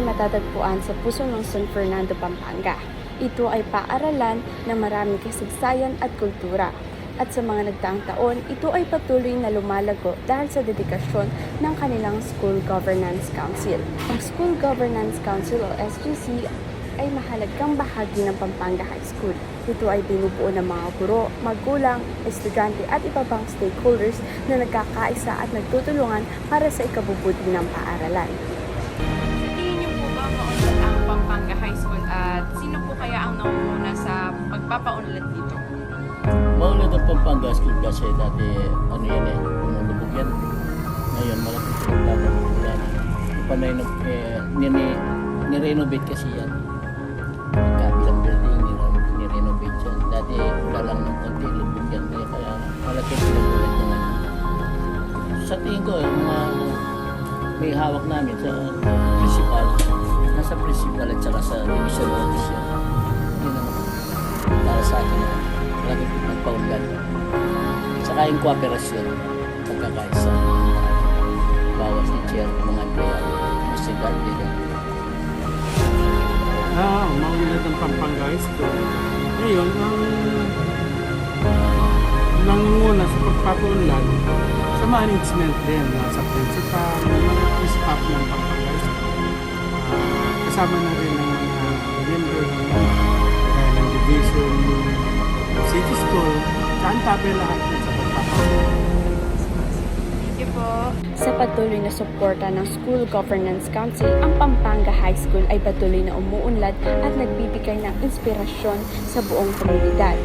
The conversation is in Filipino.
matatagpuan sa puso ng San Fernando, Pampanga. Ito ay paaralan na maraming kasagsayan at kultura. At sa mga nagdaang taon, ito ay patuloy na lumalago dahil sa dedikasyon ng kanilang School Governance Council. Ang School Governance Council o SGC ay mahalagang bahagi ng Pampanga High School. Ito ay binubuo ng mga guro, magulang, estudyante at iba pang stakeholders na nagkakaisa at nagtutulungan para sa ikabubuti ng paaralan. Ang Pampanga School kasi dati ano yan eh, lumulubog yan. Ngayon malaking pinagtatanong wala na. Yung na, eh, nini, nirenovate kasi yan. Kabilang building, nire- nirenovate yan. Dati wala lang ng konti lubog yan. Kaya, kaya malaking pinagulad yan. Sa tingin ko, yung mga may hawak namin sa principal, nasa principal at saka sa magpaunlad. Saka yung kooperasyon, pagkakaisa. Bawas ni Chair, mga empleyado, mga estudyante yan. Ah, maulad ang Pampanga School. Ngayon, ang nangunguna sa pagpapaunlad sa management din, sa principal, mga staff ng Pampanga School. Ah, kasama na Saan din sa. Sa patuloy na suporta ng School Governance Council, ang Pampanga High School ay patuloy na umuunlad at nagbibigay ng inspirasyon sa buong komunidad.